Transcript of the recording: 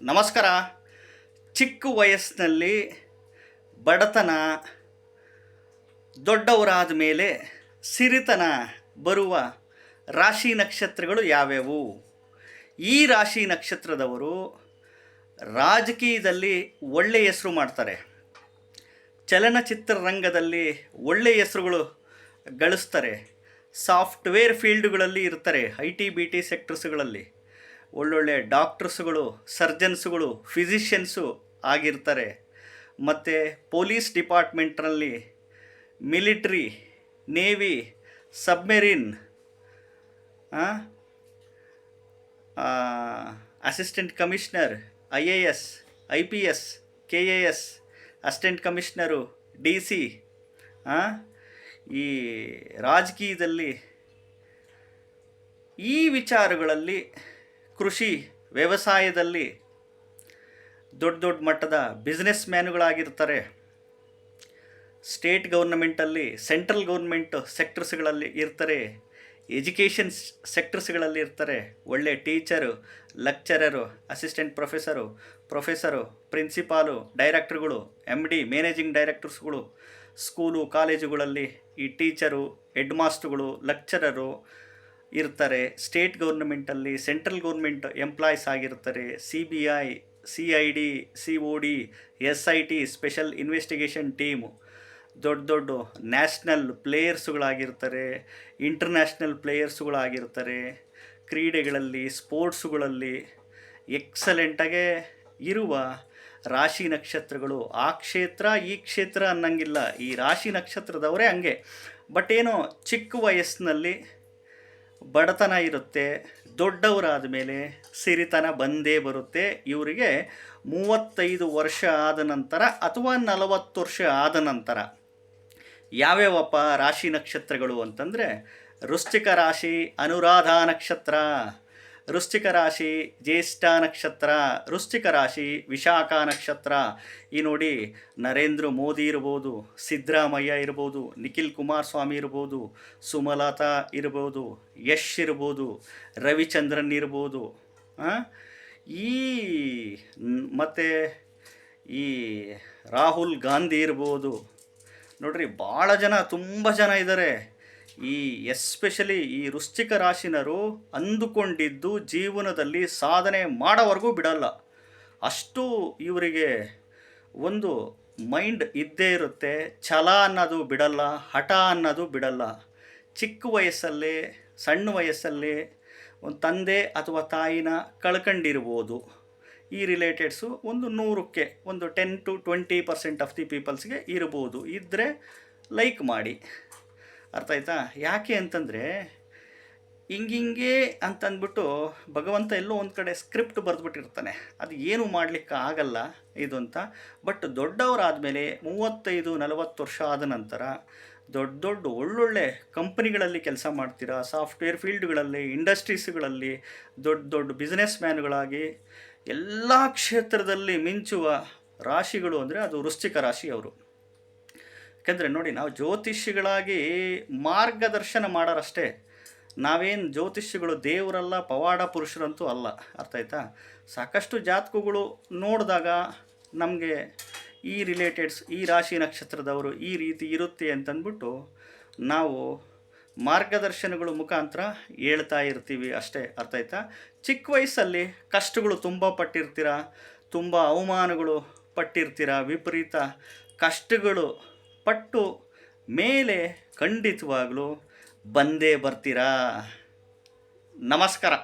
ನಮಸ್ಕಾರ. ಚಿಕ್ಕ ವಯಸ್ಸಿನಲ್ಲಿ ಬಡತನ, ದೊಡ್ಡವರಾದ ಮೇಲೆ ಸಿರಿತನ ಬರುವ ರಾಶಿ ನಕ್ಷತ್ರಗಳು ಯಾವ್ಯಾವು? ಈ ರಾಶಿ ನಕ್ಷತ್ರದವರು ರಾಜಕೀಯದಲ್ಲಿ ಒಳ್ಳೆಯ ಹೆಸರು ಮಾಡ್ತಾರೆ. ಚಲನಚಿತ್ರರಂಗದಲ್ಲಿ ಒಳ್ಳೆಯ ಹೆಸರುಗಳು ಗಳಿಸ್ತಾರೆ. ಸಾಫ್ಟ್ವೇರ್ ಫೀಲ್ಡ್ಗಳಲ್ಲಿ ಇರ್ತಾರೆ, ಐ ಟಿ, ಬಿ ಟಿ ಸೆಕ್ಟರ್ಸ್ಗಳಲ್ಲಿ ಒಳ್ಳೊಳ್ಳೆ ಡಾಕ್ಟರ್ಸ್ಗಳು, ಸರ್ಜನ್ಸ್ಗಳು, ಫಿಸಿಷಿಯನ್ಸು ಆಗಿರ್ತಾರೆ. ಮತ್ತು police ಡಿಪಾರ್ಟ್ಮೆಂಟ್ನಲ್ಲಿ military, navy, submarine assistant commissioner, I A S, I P S, K A S, assistant commissioner, D C ಈ ರಾಜಕೀಯದಲ್ಲಿ ಈ ವಿಚಾರಗಳಲ್ಲಿ ಕೃಷಿ ವ್ಯವಸಾಯದಲ್ಲಿ ದೊಡ್ಡ ದೊಡ್ಡ ಮಟ್ಟದ ಬಿಸ್ನೆಸ್ ಮ್ಯಾನುಗಳಾಗಿರ್ತಾರೆ ಸ್ಟೇಟ್ ಗೌರ್ನಮೆಂಟಲ್ಲಿ ಸೆಂಟ್ರಲ್ ಗೌರ್ಮೆಂಟ್ ಸೆಕ್ಟರ್ಸ್ಗಳಲ್ಲಿ ಇರ್ತಾರೆ. ಎಜುಕೇಷನ್ ಸೆಕ್ಟರ್ಸ್ಗಳಲ್ಲಿ ಇರ್ತಾರೆ. ಒಳ್ಳೆ teacher lecturer assistant professor professor principal ಡೈರೆಕ್ಟರ್ಗಳು M D managing ಡೈರೆಕ್ಟರ್ಸ್ಗಳು ಸ್ಕೂಲು ಕಾಲೇಜುಗಳಲ್ಲಿ ಈ ಟೀಚರು ಹೆಡ್ ಮಾಸ್ಟ್ರುಗಳು ಲೆಕ್ಚರರು ಇರ್ತಾರೆ ಸ್ಟೇಟ್ ಗೌರ್ನಮೆಂಟಲ್ಲಿ ಸೆಂಟ್ರಲ್ ಗೌರ್ಮೆಂಟ್ ಎಂಪ್ಲಾಯ್ಸ್ ಆಗಿರ್ತಾರೆ C B I C I D C O D S I T special investigation team ದೊಡ್ಡ ದೊಡ್ಡ national ಪ್ಲೇಯರ್ಸುಗಳಾಗಿರ್ತಾರೆ international ಪ್ಲೇಯರ್ಸುಗಳಾಗಿರ್ತಾರೆ ಕ್ರೀಡೆಗಳಲ್ಲಿ ಸ್ಪೋರ್ಟ್ಸುಗಳಲ್ಲಿ ಎಕ್ಸಲೆಂಟಾಗೆ ಇರುವ ರಾಶಿ ನಕ್ಷತ್ರಗಳು. ಆ ಕ್ಷೇತ್ರ, ಈ ಕ್ಷೇತ್ರ ಅನ್ನಂಗಿಲ್ಲ. ಈ ರಾಶಿ ನಕ್ಷತ್ರದವರೇ ಹಂಗೆ. ಬಟ್ ಏನೋ ಚಿಕ್ಕ ವಯಸ್ಸಿನಲ್ಲಿ ಬಡತನ ಇರುತ್ತೆ ದೊಡ್ಡವರಾದ ಮೇಲೆ ಸಿರಿತನ ಬಂದೇ ಬರುತ್ತೆ. ಇವರಿಗೆ ಮೂವತ್ತೈದು ವರ್ಷ ಆದ ನಂತರ ಅಥವಾ ನಲವತ್ತು ವರ್ಷ ಆದ ನಂತರ ಯಾವ್ಯಾವಪ್ಪ ರಾಶಿ ನಕ್ಷತ್ರಗಳು ಅಂತಂದರೆ ವೃಶ್ಚಿಕ ರಾಶಿ, ಅನುರಾಧಾ ನಕ್ಷತ್ರ ವೃಶ್ಚಿಕ ರಾಶಿ ಜ್ಯೇಷ್ಠ ನಕ್ಷತ್ರ, ವೃಶ್ಚಿಕ ರಾಶಿ, ವಿಶಾಖ ನಕ್ಷತ್ರ. ಈ ನೋಡಿ ನರೇಂದ್ರ ಮೋದಿ ಇರ್ಬೋದು, ಸಿದ್ದರಾಮಯ್ಯ ಇರ್ಬೋದು, ನಿಖಿಲ್ ಕುಮಾರಸ್ವಾಮಿ ಇರ್ಬೋದು, ಸುಮಲತಾ ಇರ್ಬೋದು, ಯಶ್ ಇರ್ಬೋದು, ರವಿಚಂದ್ರನ್ ಇರ್ಬೋದು? ಈ ಮತ್ತು ಈ ರಾಹುಲ್ ಗಾಂಧಿ ಇರ್ಬೋದು. ನೋಡ್ರಿ, ಭಾಳ ಜನ, ತುಂಬ ಜನ ಇದ್ದಾರೆ ಈ ಎಸ್ಪೆಷಲಿ ಈ ವೃಶ್ಚಿಕ ರಾಶಿನರು ಅಂದುಕೊಂಡಿದ್ದು ಜೀವನದಲ್ಲಿ ಸಾಧನೆ ಮಾಡೋವರೆಗೂ ಬಿಡಲ್ಲ. ಅಷ್ಟು ಇವರಿಗೆ ಒಂದು ಮೈಂಡ್ ಇದ್ದೇ ಇರುತ್ತೆ. ಛಲ ಅನ್ನೋದು ಬಿಡಲ್ಲ, ಹಠ ಅನ್ನೋದು ಬಿಡಲ್ಲ. ಚಿಕ್ಕ ವಯಸ್ಸಲ್ಲಿ, ಸಣ್ಣ ವಯಸ್ಸಲ್ಲಿ ಒಂದು ತಂದೆ ಅಥವಾ ತಾಯಿನ ಕಳ್ಕೊಂಡಿರ್ಬೋದು. ಈ ರಿಲೇಟೆಡ್ಸು ಒಂದು ನೂರಕ್ಕೆ, ಒಂದು ten to twenty percent of the ಪೀಪಲ್ಸ್ಗೆ ಇರ್ಬೋದು. ಇದ್ದರೆ ಲೈಕ್ ಮಾಡಿ. ಅರ್ಥ ಆಯ್ತಾ? ಯಾಕೆ ಅಂತಂದರೆ, ಹಿಂಗಿಂಗೆ ಅಂತಂದ್ಬಿಟ್ಟು ಭಗವಂತ ಎಲ್ಲೋ ಒಂದು ಕಡೆ ಸ್ಕ್ರಿಪ್ಟ್ ಬರೆದ್ಬಿಟ್ಟಿರ್ತಾನೆ. ಅದು ಏನು ಮಾಡಲಿಕ್ಕೆ ಆಗಲ್ಲ ಇದು ಅಂತ. ಬಟ್ ದೊಡ್ಡವರಾದಮೇಲೆ ಮೂವತ್ತೈದು, ನಲವತ್ತು ವರ್ಷ ಆದ ನಂತರ ದೊಡ್ಡ ದೊಡ್ಡ ಒಳ್ಳೊಳ್ಳೆ ಕಂಪ್ನಿಗಳಲ್ಲಿ ಕೆಲಸ ಮಾಡ್ತೀರಾ, ಸಾಫ್ಟ್ವೇರ್ ಫೀಲ್ಡ್ಗಳಲ್ಲಿ, ಇಂಡಸ್ಟ್ರೀಸ್ಗಳಲ್ಲಿ, ದೊಡ್ಡ ದೊಡ್ಡ ಬಿಸ್ನೆಸ್ ಮ್ಯಾನ್ಗಳಾಗಿ ಎಲ್ಲ ಕ್ಷೇತ್ರದಲ್ಲಿ ಮಿಂಚುವ ರಾಶಿಗಳು ಅಂದರೆ ಅದು ವೃಶ್ಚಿಕ ರಾಶಿ ಅವರು ಯಾಕೆಂದರೆ ನೋಡಿ, ನಾವು ಜ್ಯೋತಿಷಿಗಳಾಗಿ ಮಾರ್ಗದರ್ಶನ ಮಾಡೋರಷ್ಟೇ, ನಾವೇನು ಜ್ಯೋತಿಷಿಗಳು ದೇವರಲ್ಲ, ಪವಾಡ ಪುರುಷರಂತೂ ಅಲ್ಲ. ಅರ್ಥ ಆಯ್ತಾ? ಸಾಕಷ್ಟು ಜಾತಕಗಳು ನೋಡಿದಾಗ ನಮಗೆ ಈ ರಿಲೇಟೆಡ್ಸ್ ಈ ರಾಶಿ ನಕ್ಷತ್ರದವರು ಈ ರೀತಿ ಇರುತ್ತೆ ಅಂತಂದ್ಬಿಟ್ಟು ನಾವು ಮಾರ್ಗದರ್ಶನಗಳು ಮುಖಾಂತರ ಹೇಳ್ತಾ ಇರ್ತೀವಿ ಅಷ್ಟೇ. ಅರ್ಥ ಆಯ್ತಾ? ಚಿಕ್ಕ ವಯಸ್ಸಲ್ಲಿ ಕಷ್ಟಗಳು ತುಂಬ ಪಟ್ಟಿರ್ತೀರ? ತುಂಬ ಅವಮಾನಗಳು ಪಟ್ಟಿರ್ತೀರ? ವಿಪರೀತ ಕಷ್ಟಗಳು ಪಟ್ಟು ಮೇಲೆ ಖಂಡಿತವಾಗಲೂ ಬಂದೇ ಬರ್ತೀರಾ? ನಮಸ್ಕಾರ.